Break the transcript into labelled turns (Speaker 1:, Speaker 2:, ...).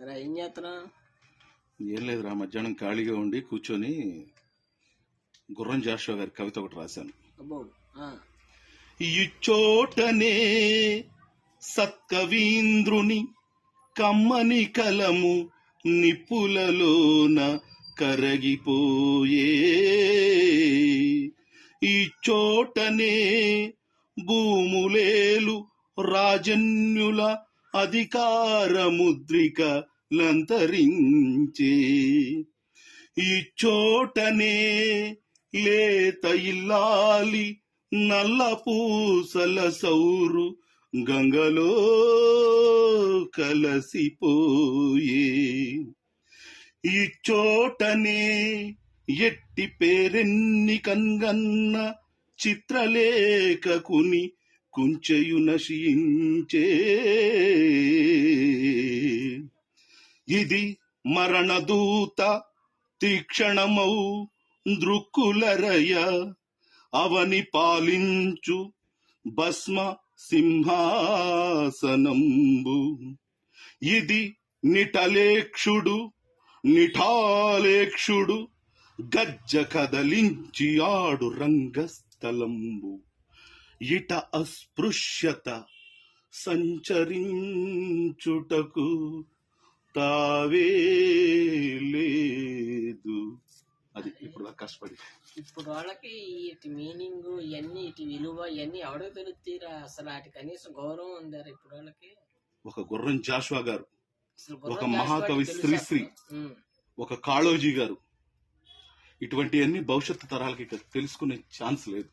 Speaker 1: రా ఏం చేస్తున్నావు?
Speaker 2: ఏం లేదురా మధ్యాహ్నం ఖాళీగా ఉండి కూర్చొని గుర్రం జాషువా గారి కవిత ఒకటి రాశాను.
Speaker 1: అబ్బో ఆ,
Speaker 2: ఇచ్చోటనే సత్కవీంద్రుని కమ్మని కలము నిప్పులలోన కరగిపోయే. ఈ చోటనే భూములేలు రాజన్యుల అధికార ముద్రిక లంతరించే ఈ చోటనే లేత ఇల్లాలి నల్ల పూసల సౌరు గంగలో కలసిపోయే. ఈ చోటనే ఎట్టి పేరెన్ని కన్గన్న చిత్రలేఖకుని కుంచెయు నశించే. ఇది మరణదూత తీక్షణమౌ దృక్కులరయ అవని పాలించు భస్మ సింహాసనంబు. ఇది నిటలేక్షుడు నిఠాలేక్షుడు గజ్జ కదలించి ఆడు రంగస్థలంబు. ఇట అస్పృశ్యత సంచరించుటకు తావే లేదు. అది ఇప్పుడు కష్టపడి.
Speaker 1: ఇప్పుడు వాళ్ళకి ఇటు మీనింగ్ ఇవన్నీ ఇటు విలువ ఇవన్నీ ఎవరికి తెలుస్తాయిరా అసలు వాటి కనీసం గౌరవం ఉందారా ఇప్పుడు వాళ్ళకి
Speaker 2: ఒక గుర్రం జాషువా గారు ఒక మహాకవి శ్రీశ్రీ. ఒక కాళోజీ గారు. ఇటువంటివన్నీ భవిష్యత్తు తరాలకి తెలుసుకునే ఛాన్స్ లేదు.